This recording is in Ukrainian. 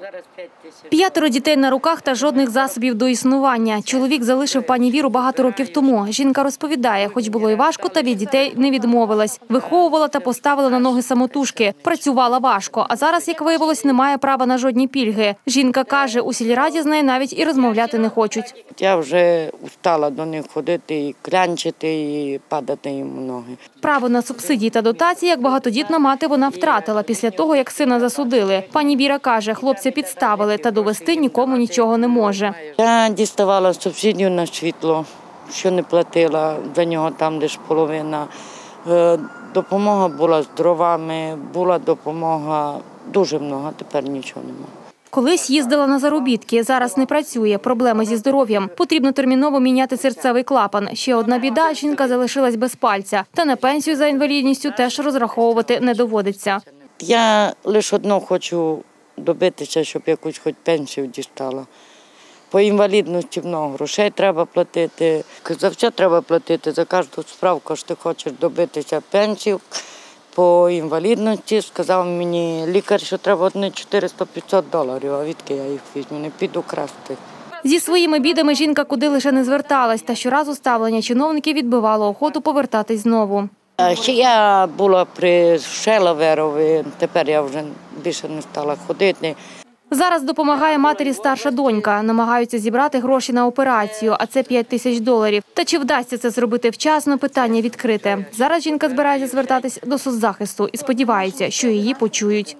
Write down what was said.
Зараз 5. П'ятеро дітей на руках та жодних засобів до існування. Чоловік залишив пані Віру багато років тому. Жінка розповідає, хоч було і важко, та від дітей не відмовилась. Виховувала та поставила на ноги самотужки. Працювала важко, а зараз, як виявилось, не має права на жодні пільги. Жінка каже, у сільраді з нею навіть і розмовляти не хочуть. Я вже устала до них ходити і клянчити, і падати їм у ноги. Право на субсидії та дотації, як багатодітна мати, вона втратила після того, як сина засудили. Пані Віра каже, хлопця підставили та довести нікому нічого не може. Я діставала субсидію на світло, що не платила, за нього там лише половина. Е, Допомога була з дровами, була допомога дуже много, тепер нічого немає. Колись їздила на заробітки, зараз не працює. Проблеми зі здоров'ям. Потрібно терміново міняти серцевий клапан. Ще одна біда – жінка залишилась без пальця. Та на пенсію за інвалідністю теж розраховувати не доводиться. Я лише одно хочу добитися, щоб якусь хоч пенсію дістала. По інвалідності много грошей треба платити. За все треба платити, за кожну справку, що ти хочеш добитися пенсію. По інвалідності сказав мені лікар, що треба одне 400-500 доларів, а відки я їх візьму, не піду красти. Зі своїми бідами жінка куди лише не зверталась, та щоразу ставлення чиновників відбивало охоту повертатись знову. Ще я була при Шелаверові, тепер я вже більше не стала ходити. Зараз допомагає матері старша донька. Намагаються зібрати гроші на операцію, а це 5 тисяч доларів. Та чи вдасться це зробити вчасно, питання відкрите. Зараз жінка збирається звертатись до соцзахисту і сподівається, що її почують.